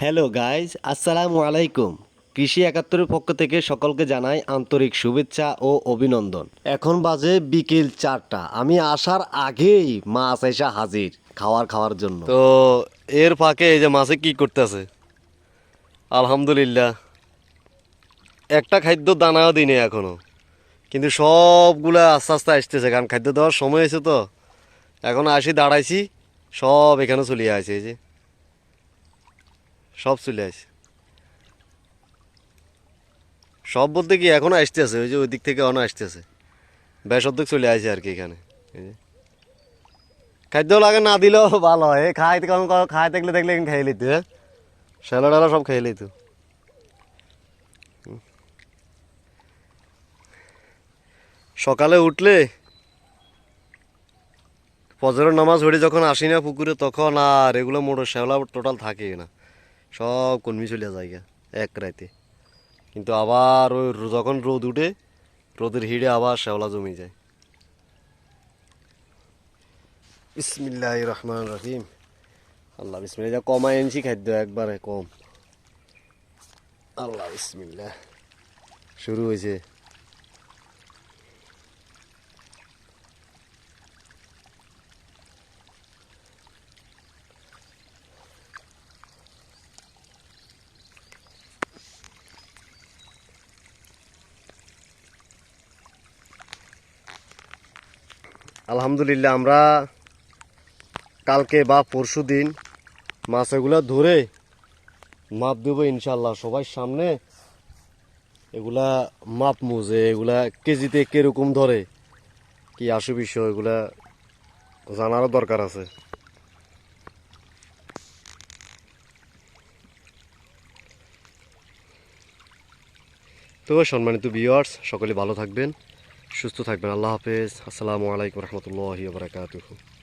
Hello guys, আসসালামু আলাইকুম। কৃষি একাত্তরের পক্ষ থেকে সকলকে জানাই আন্তরিক শুভেচ্ছা ও অভিনন্দন। এখন বাজে বিকেল চারটা। আমি আসার আগেই মাছ এসে হাজির খাওয়ার খাওয়ার জন্য। তো এর ফাঁকে এই যে মাছে কি করতেছে? আলহামদুলিল্লাহ। একটা খাদ্য দানাও দিনে এখনও। কিন্তু সবগুলা আস্তে আস্তে আসতেছে, কারণ খাদ্য দেওয়ার সময় হয়েছে তো। এখন আসি, দাঁড়াইছি, সব এখানে চলে আসে, এই যে। সব চলে আসে। সব বলতে কি এখনও আসতেছে ওই যে ওই দিক থেকে এখনও আসতেছে বেশ অর্ধেক চলে আসে আর কি এখানে খাদ্য লাগে না দিলেও ভালো হয় খাইতে কখন খাই থাকলে দেখলে খাই লিত হ্যাঁ? শ্যালো ডালো সব খাই লিত সকালে উঠলে ফজরের নামাজ পড়ে যখন আসি না পুকুরে, তখন আর এগুলো মোটর শ্যাওলা টোটাল থাকে না। সব কর্মী চলে যায় এক রাতে কিন্তু আবার ওই যখন রোদ উঠে, রোদের হিড়ে আবার শ্যাওলা জমে যায়। বিসমিল্লাহ রহমান রহিম। আল্লাহ ইসমিল্লা যা কমাই এনেছি, খাদ্য একবারে কম। আল্লাহ ইসমিল্লা শুরু হয়েছে। আলহামদুলিল্লাহ, আমরা কালকে বা পরশু দিন মাছ এগুলা ধরে মাপ দেবো ইনশাল্লাহ সবার সামনে এগুলা মাপ মুজে, এগুলা কেজিতে কীরকম ধরে, কি আসু বিষয়, এগুলা জানারও দরকার আছে। তো সম্মানিত ভিউয়ার্স সকলে ভালো থাকবেন। সুস্থ থাকবেন। আল্লাহ হাফেজ। আসসালামু আলাইকুম রহমতুল্লাহি বারাকাতুহু।